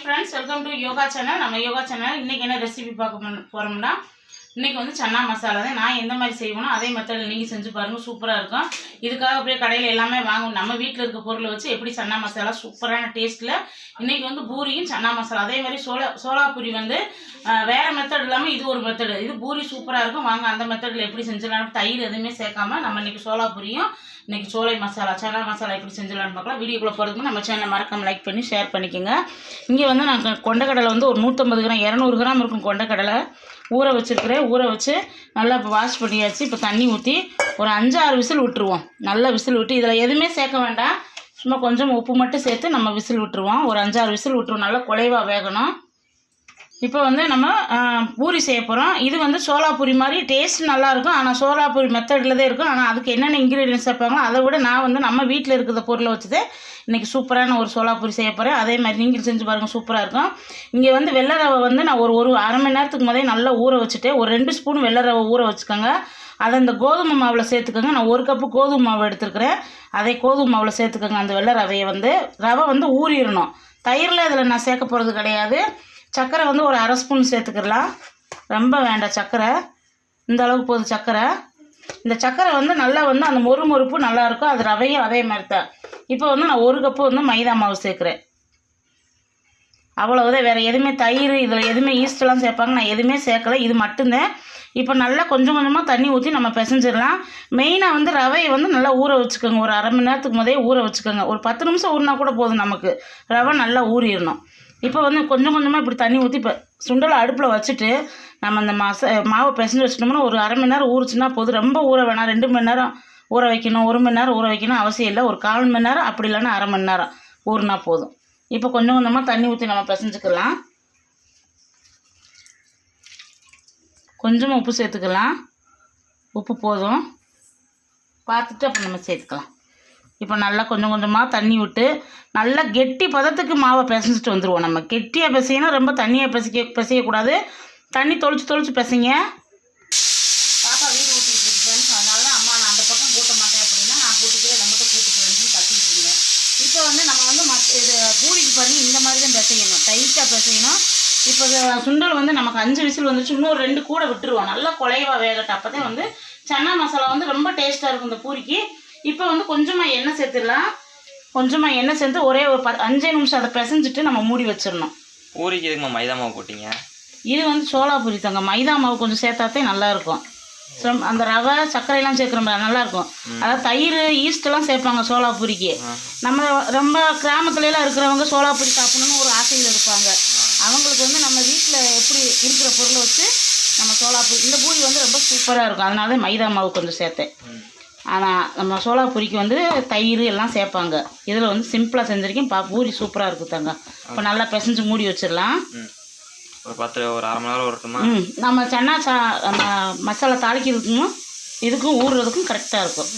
Friends welcome to yoga channel நம்ம yoga channel இன்றைக்கி என்ன ரெசிபி பார்க்க போகிறோம்னா போறோம்னா இன்றைக்கி வந்து சன்னா மசாலா தான். நான் எந்த மாதிரி செய்வேனோ அதே மெத்தடில் நீங்கள் செஞ்சு பாருங்கள் சூப்பராக இருக்கும். இதுக்காக அப்படியே கடையில் எல்லாமே வாங்கும். நம்ம வீட்டில் இருக்க பொருளை வச்சு எப்படி சன்னா மசாலா சூப்பரான டேஸ்ட்டில் இன்றைக்கி வந்து பூரியும் சன்னா மசாலா. அதே மாதிரி சோளா சோளா பூரி வந்து வேறு மெத்தட் இல்லாமல் இது ஒரு மெத்தடு இது பூரி சூப்பராக இருக்கும். வாங்க அந்த மெத்தடில் எப்படி செஞ்சிடலாம் தயிர் எதுவுமே சேர்க்காம நம்ம இன்றைக்கி சோளா பூரியும் இன்றைக்கி சோலை மசாலா சன்னா மசாலா எப்படி செஞ்சிடலாம்னு பார்க்கலாம். வீடியோக்குள்ளே போகிறதுக்கு நம்ம சேனலை மறக்காமல் லைக் பண்ணி ஷேர் பண்ணிக்கோங்க. இங்கே வந்து நான் கொண்டக்கடலை வந்து ஒரு நூற்றம்பது கிராம் இரநூறு கிராம் இருக்கும் கொண்டக்கடலை. ஊற வச்சுருக்கிறேன் ஊற வச்சு நல்லா இப்போ வாஷ் பண்ணியாச்சு. இப்போ தண்ணி ஊற்றி ஒரு அஞ்சு ஆறு விசில் விட்டுருவோம். நல்லா விசில் விட்டு இதில் எதுவுமே சேர்க்க வேண்டாம். சும்மா கொஞ்சம் உப்பு மட்டும் சேர்த்து நம்ம விசில் விட்டுருவோம். ஒரு அஞ்சாறு விசில் விட்டுருவோம். நல்லா குலைவாக வேகணும். இப்போ வந்து நம்ம பூரி செய்ய போகிறோம் இது வந்து சோளா பூரி மாதிரி டேஸ்ட் நல்லாயிருக்கும். ஆனால் சோளா பூரி மெத்தடில் தான் இருக்கும். ஆனால் அதுக்கு என்னென்ன இன்க்ரீடியன்ஸ் சேர்ப்பாங்களோ அதை விட நான் வந்து நம்ம வீட்டில் இருக்கிற பொருளை வச்சுதான் இன்றைக்கி சூப்பரான ஒரு சோளா பூரி செய்ய போகிறேன் அதே மாதிரி நீங்கள் செஞ்சு பாருங்கள் சூப்பராக இருக்கும். இங்கே வந்து வெள்ளை ரவை வந்து நான் ஒரு ஒரு அரை மணி நேரத்துக்கு முதலே நல்லா ஊற வச்சுட்டு ஒரு ரெண்டு ஸ்பூன் வெள்ளை ரவை ஊற வச்சுக்கோங்க. அதை இந்த கோதுமை மாவில் சேர்த்துக்கோங்க. நான் ஒரு கப்பு கோதுமை மாவு எடுத்துருக்கிறேன். அதை கோதுமை மாவில் சேர்த்துக்கோங்க அந்த வெள்ளை ரவையை வந்து. ரவை வந்து ஊறிடணும். தயிரில் இதில் நான் சேர்க்க போகிறது கிடையாது. சர்க்கரை வந்து ஒரு அரை ஸ்பூன் சேர்த்துக்கிடலாம் ரொம்ப வேண்டாம் சர்க்கரை இந்த அளவுக்கு போதும் சர்க்கரை இந்த சர்க்கரை வந்து நல்லா வந்து அந்த மொறு மொறுப்பு நல்லா இருக்கும். அது ரவையும் அதே மாதிரி தான் இப்போ வந்து நான் ஒரு கப்பு வந்து மைதா மாவு சேர்க்குறேன். அவ்வளவுதான். வேறு எதுவுமே தயிர் இதில் எதுவுமே ஈஸ்ட்லாம் சேர்ப்பாங்க. நான் எதுவுமே சேர்க்கல. இது மட்டும்தான். இப்போ நல்லா கொஞ்சம் கொஞ்சமாக தண்ணி ஊற்றி நம்ம பிசைஞ்சிடலாம். மெயினாக வந்து ரவையை வந்து நல்லா ஊற வச்சுக்கோங்க. ஒரு அரை மணி நேரத்துக்கு முதலே ஊற வச்சுக்கோங்க. ஒரு பத்து நிமிஷம் ஊறினா கூட போதும் நமக்கு. ரவை நல்லா ஊறிடணும். இப்போ வந்து கொஞ்சம் கொஞ்சமாக இப்படி தண்ணி ஊற்றி இப்போ சுண்டலை அடுப்பில் வச்சுட்டு நம்ம அந்த மச மாவை பிசைஞ்சு வச்சிட்டோம்னா ஒரு அரை மணி நேரம் ஊறுச்சுன்னா போதும். ரொம்ப ஊற வேணாம். ரெண்டு மணி நேரம் ஊற வைக்கணும் ஒரு மணி நேரம் ஊற வைக்கணும் அவசியம் இல்லை. ஒரு கால் மணி நேரம் அப்படி இல்லைன்னா அரை மணி நேரம் ஊறினா போதும். இப்போ கொஞ்சம் கொஞ்சமாக தண்ணி ஊற்றி நம்ம பிசைஞ்சுக்கலாம். கொஞ்சமாக உப்பு சேர்த்துக்கலாம். உப்பு போதும். பார்த்துட்டு அப்புறம் நம்ம சேர்த்துக்கலாம். இப்போ நல்லா கொஞ்சம் கொஞ்சமாக தண்ணி விட்டு நல்லா கெட்டி பதத்துக்கு மாவை பிசைஞ்சிட்டு வந்துடுவோம் நம்ம. கெட்டியாக பிசையணும் ரொம்ப தண்ணியாக பிசைக்க பிசையக்கூடாது. தண்ணி தொளிச்சு தொளிச்சு பிசைங்க. பாப்பா வீடு ஊட்டிகிட்டு இருக்கு அதனால தான் அம்மா நான் அந்த பக்கம் கூட்ட மாட்டேன் அப்படின்னா நான் கூட்டிட்டு இதை மட்டும் கூட்டு போயிருந்துன்னு கத்திட்டு இருந்தேன். இப்போ வந்து நம்ம வந்து மத் இது பூரிக்கு பண்ணி இந்த மாதிரி தான் பிசையணும். டைட்டாக பிசையணும். இப்போ சுண்டல் வந்து நமக்கு அஞ்சு விசில் வந்துச்சு இன்னும் ஒரு ரெண்டு கூட விட்டுருவோம். நல்லா குலைவா வேகட்டும். அப்போ தான் வந்து சன்னா மசாலா வந்து ரொம்ப டேஸ்ட்டாக இருக்கும் இந்த பூரிக்கு. இப்போ வந்து கொஞ்சமாக எண்ணெய் சேர்த்துடலாம். கொஞ்சமாக எண்ணெய் சேர்த்து ஒரே ஒரு ப அஞ்சே நிமிஷம் அதை பிசைஞ்சிட்டு நம்ம மூடி வச்சிடணும். பூரிக்கு எதுக்குமா மைதா மாவு போட்டீங்க? இது வந்து சோளா பூரி தாங்க. மைதா மாவு கொஞ்சம் சேர்த்தாத்தே நல்லா இருக்கும். some- அந்த ரவை சர்க்கரையெல்லாம் சேர்க்குறோம் நல்லா இருக்கும். அதாவது தயிர் ஈஸ்டெல்லாம் சேர்ப்பாங்க சோளா பூரிக்கு நம்ம ரொம்ப கிராமத்துல எல்லாம் இருக்கிறவங்க சோளா பூரி சாப்பிடணும்னு ஒரு ஆசையில் இருப்பாங்க. அவங்களுக்கு வந்து நம்ம வீட்டில் எப்படி இருக்கிற பொருளை வச்சு நம்ம சோளா பூரி இந்த பூரி வந்து ரொம்ப சூப்பராக இருக்கும். அதனால தான் மைதா மாவு கொஞ்சம் சேர்த்தேன். ஆனால் நம்ம சோளா பூரிக்கு வந்து தயிர் எல்லாம் சேர்ப்பாங்க. இதில் வந்து சிம்பிளாக செஞ்சுருக்கேன். பா பூரி சூப்பராக இருக்குதாங்க இப்போ நல்லா பிசைஞ்சு மூடி வச்சிடலாம். ஒரு பத்து ஒரு அரை மணி நேரம் வரட்டுமா? ம். நம்ம சன்னா சா நம்ம மசாலா தாளிக்கிறதுக்கும் இதுக்கும் ஊறுறதுக்கும் கரெக்டாக இருக்கும்.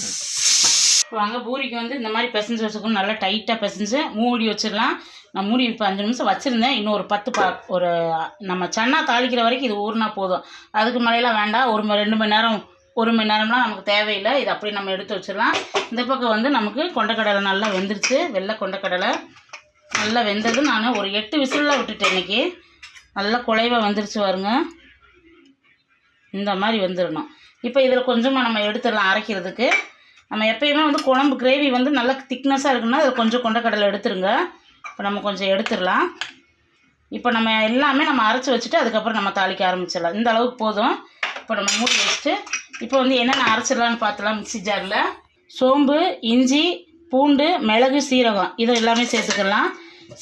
வாங்க பூரிக்கு வந்து இந்த மாதிரி பிசைஞ்சு வச்சுக்கணும் நல்லா டைட்டாக பிசைஞ்சு மூடி வச்சிடலாம். நான் மூடி இப்போ அஞ்சு நிமிஷம் வச்சுருந்தேன். இன்னும் ஒரு பத்து பா ஒரு நம்ம சன்னா தாளிக்கிற வரைக்கும் இது ஊறினா போதும். அதுக்கு மேலையெல்லாம் வேண்டாம். ஒரு ரெண்டு மணி நேரம் ஒரு மணி நேரம்லாம் நமக்கு தேவையில்லை. இது அப்படியே நம்ம எடுத்து வச்சிடலாம். இந்த பக்கம் வந்து நமக்கு கொண்டக்கடலை நல்லா வெந்துருச்சு. வெள்ளை கொண்டக்கடலை நல்லா வெந்தது. நான் ஒரு எட்டு விசிலில் விட்டுட்டேன் இன்னைக்கு. நல்லா குலைவாக வந்துருச்சு பாருங்க. இந்த மாதிரி வந்துடணும் இப்போ இதில் கொஞ்சமாக நம்ம எடுத்துடலாம் அரைக்கிறதுக்கு. நம்ம எப்பயுமே வந்து குழம்பு கிரேவி வந்து நல்லா திக்னஸாக இருக்குன்னா அதில் கொஞ்சம் கொண்டக்கடலை எடுத்துருங்க. இப்போ நம்ம கொஞ்சம் எடுத்துடலாம். இப்போ நம்ம எல்லாமே நம்ம அரைச்சி வச்சுட்டு அதுக்கப்புறம் நம்ம தாளிக்க ஆரம்பிச்சிடலாம். இந்த அளவுக்கு போதும். இப்போ நம்ம மூடி வச்சுட்டு இப்போ வந்து என்னென்ன அரைச்சிடலாம்னு பார்த்துலாம் மிக்சி ஜாரில். சோம்பு இஞ்சி பூண்டு மிளகு சீரகம். இதை எல்லாமே சேர்த்துக்கலாம்.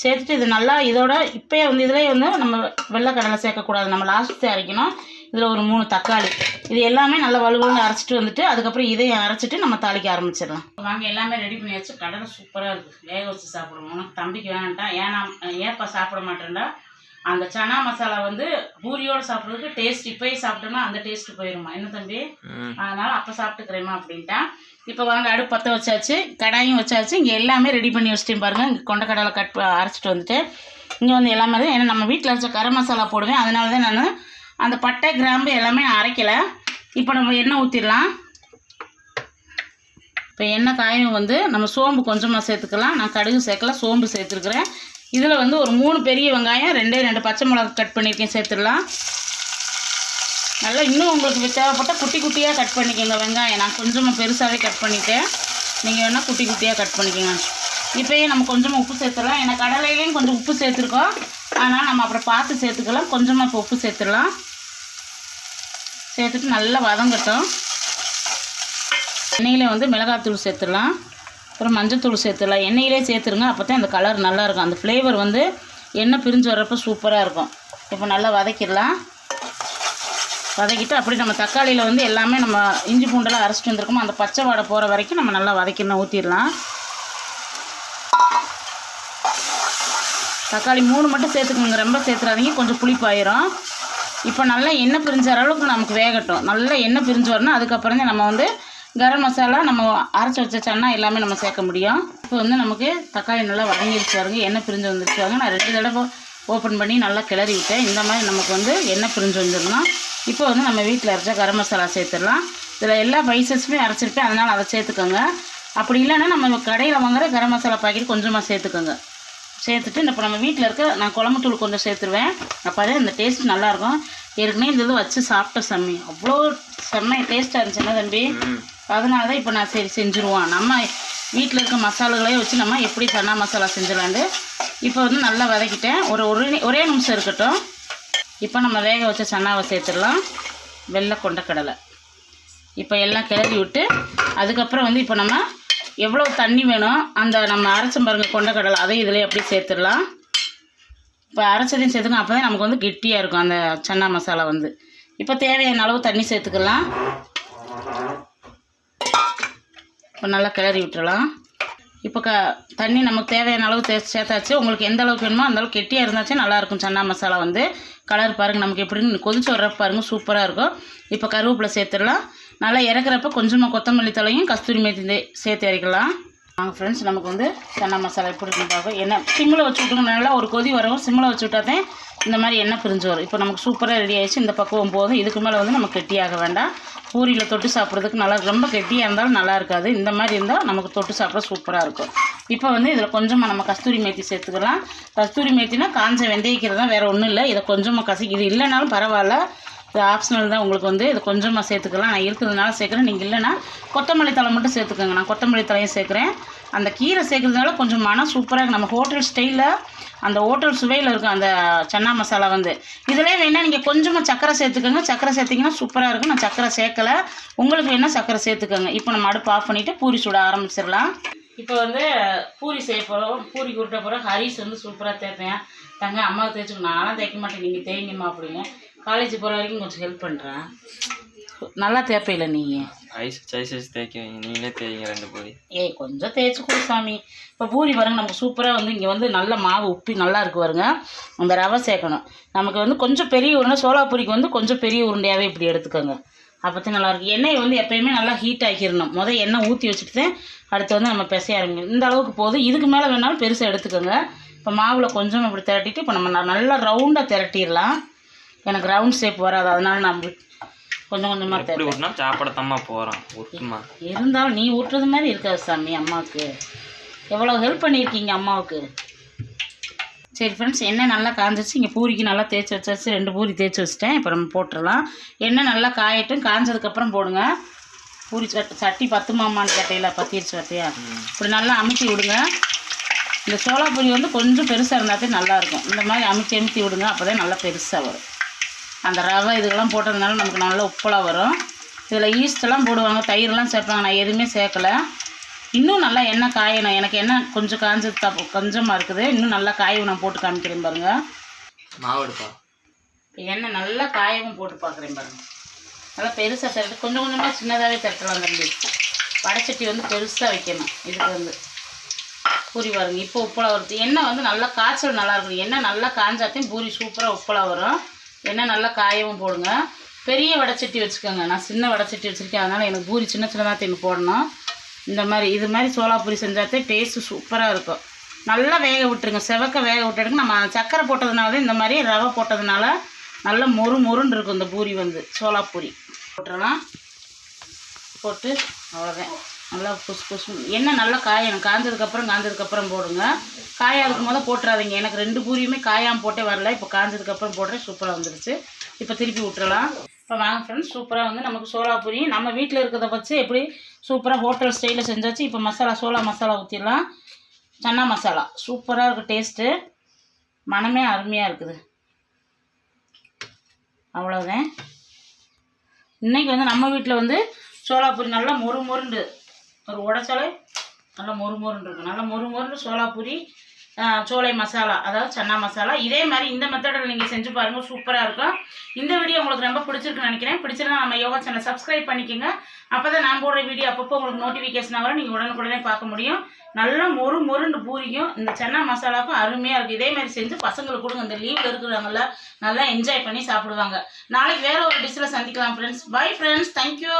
சேர்த்துட்டு இது நல்லா இதோட இப்போயே வந்து இதிலே வந்து நம்ம வெள்ளைக்கடலை சேர்க்கக்கூடாது. நம்ம லாஸ்ட்டு அரைக்கணும். இதில் ஒரு மூணு தக்காளி. இது எல்லாமே நல்லா வலுவலுன்னு அரைச்சிட்டு வந்துட்டு அதுக்கப்புறம் இதையும் அரைச்சிட்டு நம்ம தாளிக்க ஆரம்பிச்சிடலாம். வாங்க எல்லாமே ரெடி பண்ணியாச்சு கடலை சூப்பராக இருக்குது வேக வச்சு சாப்பிடுவோம். உனக்கு தம்பிக்கு வேணான்ட்டான் ஏன்னா ஏப்பா சாப்பிட மாட்டேன்டா? அந்த சனா மசாலா வந்து பூரியோடு சாப்பிட்றதுக்கு டேஸ்ட் இப்போயே சாப்பிட்டோம்னா அந்த டேஸ்ட் போயிருமா. என்ன தம்பி? அதனால் அப்போ சாப்பிட்டுக்கிறேம்மா அப்படின்ட்டான். இப்போ வாங்க அடுப்பு பற்ற வச்சாச்சு கடாயும் வச்சாச்சு இங்கே எல்லாமே ரெடி பண்ணி வச்சிட்டேன் பாருங்கள் இங்கே கொண்டக்கடலை கட் ப- அரைச்சிட்டு வந்துட்டு இங்கே வந்து எல்லாமே ஏன்னா நம்ம வீட்டில் அரைச்ச கரம் மசாலா போடுவேன். அதனால தான் நான் அந்த பட்டை கிராம்பு எல்லாமே நான் அரைக்கலை. இப்போ நம்ம எண்ணெய் ஊற்றிடலாம் இப்போ எண்ணெய் காயும் வந்து நம்ம சோம்பு கொஞ்சமாக சேர்த்துக்கலாம். நான் கடுகு சேர்க்கல சோம்பு சேர்த்துருக்குறேன். இதில் வந்து ஒரு மூணு பெரிய வெங்காயம் ரெண்டே ரெண்டு பச்சை மிளகா கட் பண்ணியிருக்கேன் சேர்த்துடலாம். நல்லா இன்னும் உங்களுக்கு தேவைப்பட்ட குட்டி குட்டியாக கட் பண்ணிக்கோங்க வெங்காயம். நான் கொஞ்சமாக பெருசாகவே கட் பண்ணிட்டேன். நீங்கள் வேணால் குட்டி குட்டியாக கட் பண்ணிக்கோங்க. இப்போயே நம்ம கொஞ்சமாக உப்பு சேர்த்துடலாம். ஏன்னா கடலையிலையும் கொஞ்சம் உப்பு சேர்த்துருக்கோம். ஆனால் நம்ம அப்புறம் பார்த்து சேர்த்துக்கலாம். கொஞ்சமாக இப்போ உப்பு சேர்த்துடலாம். சேர்த்துட்டு நல்லா வதங்கட்டும். எண்ணெயில் வந்து மிளகாத்தூள் சேர்த்துடலாம். அப்புறம் மஞ்சத்தூள் சேர்த்துடலாம். எண்ணெயிலே சேர்த்துருங்க. அப்போ தான் அந்த கலர் நல்லாயிருக்கும். அந்த ஃப்ளேவர் வந்து எண்ணெய் பிரிஞ்சு வர்றப்போ சூப்பராக இருக்கும். இப்போ நல்லா வதக்கிடலாம். வதக்கிட்டு அப்படி நம்ம தக்காளியில் வந்து எல்லாமே நம்ம இஞ்சி பூண்டெல்லாம் அரைச்சிட்டு வந்திருக்கோமோ அந்த பச்சை வாடை போகிற வரைக்கும் நம்ம நல்லா வதக்கிடணும் ஊற்றிடலாம் தக்காளி மூணு மட்டும் சேர்த்துக்கணுங்க ரொம்ப சேர்த்துறாதீங்க. கொஞ்சம் புளிப்பாயிரும் இப்போ நல்லா எண்ணெய் பிரிஞ்ச அளவுக்கு நமக்கு வேகட்டும். நல்லா எண்ணெய் பிரிஞ்சு வரணும். அதுக்கப்புறம் தான் நம்ம வந்து கரம் மசாலா நம்ம அரைச்சி வச்ச சன்னா எல்லாமே நம்ம சேர்க்க முடியும். இப்போ வந்து நமக்கு தக்காளி நல்லா வதங்கிடுச்சு வருங்க எண்ணெய் பிரிஞ்சு வந்துருச்சு வாங்க நான் ரெண்டு தடவை ஓப்பன் பண்ணி நல்லா கிளறி விட்டேன் இந்த மாதிரி நமக்கு வந்து எண்ணெய் பிரிஞ்சு வந்துடணும் இப்போ வந்து நம்ம வீட்டில் அரைச்ச கரம் மசாலா சேர்த்துடலாம். இதில் எல்லா பைசஸுமே அரைச்சிருப்பேன் அதனால் அதை சேர்த்துக்கோங்க. அப்படி இல்லைன்னா நம்ம கடையில் வாங்குற கரம் மசாலா பாக்கெட் கொஞ்சமாக சேர்த்துக்கோங்க. சேர்த்துட்டு இப்போ நம்ம வீட்டில் இருக்க நான் குழம்புத்தூள் கொஞ்சம் சேர்த்துருவேன். அப்போ தான் இந்த டேஸ்ட் நல்லாயிருக்கும் ஏற்கனவே இந்த இது வச்சு சாப்பிட்ட செம்மி. அவ்வளோ செம்ம டேஸ்ட்டாக இருந்துச்சுன்னா தம்பி? அதனால தான் இப்போ நான் சரி செஞ்சுருவோம் நம்ம வீட்டில் இருக்க மசாலாகளே வச்சு நம்ம எப்படி சன்னா மசாலா செஞ்சிடலாண்டு இப்போ வந்து நல்லா வதக்கிட்டேன். ஒரு ஒரு ஒரே நிமிஷம் இருக்கட்டும். இப்போ நம்ம வேக வச்ச சன்னாவை சேர்த்துடலாம். வெள்ளை கொண்டக்கடலை இப்போ எல்லாம் கிளறி விட்டு அதுக்கப்புறம் வந்து இப்போ நம்ம எவ்வளோ தண்ணி வேணும் அந்த நம்ம அரைச்சம் பாருங்க கொண்டக்கடலை அதையும் இதில் அப்படியே சேர்த்துடலாம். இப்போ அரைச்சதையும் சேர்த்துக்கணும். அப்போ தான் நமக்கு வந்து கெட்டியாக இருக்கும் அந்த சன்னா மசாலா வந்து. இப்போ தேவையான அளவு தண்ணி சேர்த்துக்கலாம். இப்போ நல்லா கிளறி விட்டுடலாம் இப்போ க தண்ணி நமக்கு தேவையான அளவு தே சேர்த்தாச்சு. உங்களுக்கு எந்த அளவுக்கு வேணுமோ அந்த அளவுக்கு கெட்டியாக இருந்தாச்சும் நல்லாயிருக்கும் சன்னா மசாலா வந்து. கலர் பாருங்கள் நமக்கு எப்படின்னு கொதிச்சு வர்றப்ப பாருங்கள் சூப்பராக இருக்கும். இப்போ கருவேப்பிலை சேர்த்துடலாம். நல்லா இறக்குறப்ப கொஞ்சமாக கொத்தமல்லி தலையும் கஸ்தூரி மேத்தி சேர்த்து இறக்கலாம் வாங்க ஃப்ரெண்ட்ஸ் நமக்கு வந்து சன்னா மசாலா எப்படி இருக்குன்னு பார்ப்போம். எண்ணெய் சிம்மில் வச்சு விட்டுங்க நல்லா ஒரு கொதி வரவும் சிம்மில் வச்சு விட்டாதான் இந்த மாதிரி எண்ணெய் பிரிஞ்சு வரும். இப்போ நமக்கு சூப்பராக ரெடி ஆகிடுச்சு இந்த பக்குவம் போதும் இதுக்கு மேலே வந்து நமக்கு கெட்டியாக வேண்டாம். பூரியில் தொட்டு சாப்பிட்றதுக்கு நல்லா ரொம்ப கெட்டியாக இருந்தாலும் நல்லா இருக்காது. இந்த மாதிரி இருந்தால் நமக்கு தொட்டு சாப்பிட சூப்பராக இருக்கும். இப்போ வந்து இதில் கொஞ்சமாக நம்ம கஸ்தூரி மேத்தி சேர்த்துக்கலாம். கஸ்தூரி மேத்தினா காஞ்ச வெந்தயிக்கிறது தான் வேறு ஒன்றும் இல்லை. இதை கொஞ்சமாக கசி இது இல்லைனாலும் பரவாயில்ல. இது ஆப்ஷனல் தான் உங்களுக்கு வந்து இது கொஞ்சமாக சேர்த்துக்கலாம். நான் இருக்கிறதுனால சேர்க்குறேன். நீங்கள் இல்லைன்னா கொத்தமல்லி தழை மட்டும் சேர்த்துக்கோங்க. நான் கொத்தமல்லி தலையும் சேர்க்குறேன். அந்த கீரை சேர்க்குறதுனால கொஞ்சம் மனம் சூப்பராக இருக்கு. நம்ம ஹோட்டல் ஸ்டைலில் அந்த ஹோட்டல் சுவையில் இருக்கும் அந்த சன்னா மசாலா வந்து. இதிலே வேணால் நீங்கள் கொஞ்சமாக சக்கரை சேர்த்துக்கோங்க. சக்கரை சேர்த்திங்கன்னா சூப்பராக இருக்கும். நான் சக்கரை சேர்க்கலை. உங்களுக்கு வேணால் சக்கரை சேர்த்துக்கோங்க. இப்போ நம்ம அடுப்பு ஆஃப் பண்ணிவிட்டு பூரி சுட ஆரம்பிச்சிடலாம். இப்போ வந்து பூரி செய்ய போகிறோம் பூரி உருட்ட போகிறோம் ஹரிஸ் வந்து சூப்பராக தேய்ப்பேன். தங்க அம்மா தேய்ச்சிக்கணும் நானும் தேய்க்க மாட்டேன். நீங்கள் தேய்ங்கம்மா அப்படிங்க காலேஜ் போகிற வரைக்கும் கொஞ்சம் ஹெல்ப் பண்ணுறேன் நல்லா தேய்ப்பையில நீங்கள் ஐஸ் ஐஸ் ஐஸ் தேய்க்க வைங்க. நீங்களே தேய்ங்க ரெண்டு பூரி. ஏய் கொஞ்சம் தேய்ச்சி கொடு சாமி. இப்போ பூரி பாருங்க நமக்கு சூப்பராக வந்து இங்கே வந்து நல்ல மாவு உப்பி நல்லா இருக்கு பாருங்க. அந்த ரவை சேர்க்கணும். நமக்கு வந்து கொஞ்சம் பெரிய உருண்டை சோளா பூரிக்கு வந்து கொஞ்சம் பெரிய உருண்டையாகவே இப்படி எடுத்துக்கோங்க. அப்போ தான் நல்லாயிருக்கும் எண்ணெயை வந்து எப்பயுமே நல்லா ஹீட் ஆக்கிடணும். முதல் எண்ணெய் ஊற்றி வச்சுட்டு தான் அடுத்து வந்து நம்ம பிசைய ஆரம்பிக்கணும். இந்த அளவுக்கு போதும். இதுக்கு மேலே வேணாலும் பெருசாக எடுத்துக்கோங்க. இப்போ மாவில் கொஞ்சம் இப்படி திரட்டிட்டு இப்போ நம்ம நல்லா ரவுண்டாக திரட்டிடலாம். எனக்கு ரவுண்ட் ஷேப் வராது. அதனால நான் இப்படி கொஞ்சம் கொஞ்சமாக எப்படி விட்டுனா சாப்பிட தம்மா போகிறோம் விட்டுமா இருந்தாலும் நீ ஊட்டுறது மாதிரி இருக்காது சாமி அம்மாவுக்கு. எவ்வளோ ஹெல்ப் பண்ணியிருக்கீங்க அம்மாவுக்கு? சரி ஃப்ரெண்ட்ஸ் எண்ணெய் நல்லா காஞ்சிச்சு இங்கே பூரிக்கு நல்லா தேய்ச்சி வச்சாச்சு. ரெண்டு பூரி தேய்ச்சி வச்சிட்டேன். இப்போ நம்ம போட்டுடலாம். எண்ணெய் நல்லா காயட்டும். காஞ்சதுக்கப்புறம் போடுங்க. பூரி சட்டி சட்டி பத்துமாமான்னு கேட்டையில பத்திருச்சு பார்த்தியா இப்படி நல்லா அமுத்தி விடுங்க. இந்த சோளா பூரி வந்து கொஞ்சம் பெருசாக இருந்தால் நல்லாயிருக்கும். இந்த மாதிரி அமுத்தி அமுத்தி விடுங்க. அப்போ தான் நல்லா பெருசாக வரும். அந்த ரவை இதெல்லாம் போட்டதுனால நமக்கு நல்ல உப்பலாக வரும். இதில் ஈஸ்டெல்லாம் போடுவாங்க தயிரெல்லாம் சேர்ப்பாங்க. நான் எதுவுமே சேர்க்கல. இன்னும் நல்லா எண்ணெய் காயணும். எனக்கு எண்ணெய் கொஞ்சம் காஞ்சது தப்பு கொஞ்சமாக இருக்குது. இன்னும் நல்லா காயவும் நான் போட்டு காமிக்கிறேன் பாருங்கள் மாவு எடுப்பா. எண்ணெய் நல்லா காயவும் போட்டு பார்க்குறேன் பாருங்க. நல்லா பெருசாக திரட்டு கொஞ்சம் கொஞ்சமாக சின்னதாகவே திரட்டலாம் தம்பி வடைச்சட்டி வந்து பெருசாக வைக்கணும். இதுக்கு வந்து பூரி பாருங்க. இப்போ உப்பலாக வருது. எண்ணெய் வந்து நல்லா காய்ச்சல் நல்லா இருக்கும். எண்ணெய் நல்லா காஞ்சாத்தையும் பூரி சூப்பராக உப்பலாக வரும். எண்ணெய் நல்லா காயவும் போடுங்க. பெரிய வடைச்சட்டி வச்சுக்கோங்க. நான் சின்ன வடைச்சட்டி வச்சுருக்கேன். அதனால் எனக்கு பூரி சின்ன சின்னதாக தின்னு போடணும். இந்த மாதிரி இது மாதிரி சோளா பூரி செஞ்சாத்தே டேஸ்ட்டு சூப்பராக இருக்கும். நல்லா வேக விட்டுருங்க. செவக்க வேக விட்டுடுங்க. நம்ம சக்கரை போட்டதுனால தான் இந்த மாதிரி ரவை போட்டதுனால நல்லா மொறு மொறுன்னு இருக்கும் இந்த பூரி வந்து சோளா பூரி போட்டுடலாம். போட்டு அவ்வளோதான் நல்லா புஷ் புஷ் எண்ணெய் நல்லா காயணும். காய்ஞ்சதுக்கப்புறம் காஞ்சதுக்கப்புறம் போடுங்க. காயாதுக்கு போது போட்டுறாதீங்க. எனக்கு ரெண்டு பூரியுமே காயாமல் போட்டே வரல. இப்போ காய்ஞ்சதுக்கப்புறம் போடுறேன். சூப்பராக வந்துடுச்சு இப்போ திருப்பி விட்டுறலாம் இப்போ வாங்க ஃப்ரெண்ட்ஸ் சூப்பராக வந்து நமக்கு சோளா பூரி. நம்ம வீட்டில் இருக்கிறத வச்சு எப்படி சூப்பராக ஹோட்டல் ஸ்டைலில் செஞ்சாச்சு. இப்போ மசாலா சோளா மசாலா ஊற்றிடலாம் சன்னா மசாலா. சூப்பராக இருக்குது டேஸ்ட்டு மனமே அருமையாக இருக்குது. அவ்வளோதான் இன்னைக்கு வந்து நம்ம வீட்டில் வந்து சோலாப்பூரி நல்லா மொறு மொருண்டு ஒரு உடச்சோலை நல்லா மொறு மொருண்டு இருக்கும். நல்லா மொறு மொருண்டு சோலாப்பூரி சோலை மசாலா அதாவது சன்னா மசாலா. இதே மாதிரி இந்த மெத்தடில் நீங்கள் செஞ்சு பாருங்கள் சூப்பராக இருக்கும். இந்த வீடியோ உங்களுக்கு ரொம்ப பிடிச்சிருக்குன்னு நினைக்கிறேன். பிடிச்சிருந்தா நம்ம யோகா சேனல் சப்ஸ்கிரைப் பண்ணிக்கோங்க. அப்போ தான் நான் போடுற வீடியோ அப்பப்போ உங்களுக்கு நோட்டிஃபிகேஷனாக வரும். நீங்கள் உடனுக்குடனே பார்க்க முடியும். நல்லா மொறு மொருண்டு பூரிக்கும். இந்த சன்னா மசாலாவுக்கும் அருமையாக இருக்குது இதே மாதிரி செஞ்சு பசங்களுக்கு கொடுங்க. இந்த லீவில் இருக்கிறவங்கள நல்லா என்ஜாய் பண்ணி சாப்பிடுவாங்க. நாளைக்கு வேறு ஒரு டிஷ்ஷில் சந்திக்கலாம் ஃப்ரெண்ட்ஸ் பை ஃப்ரெண்ட்ஸ் தேங்க்யூ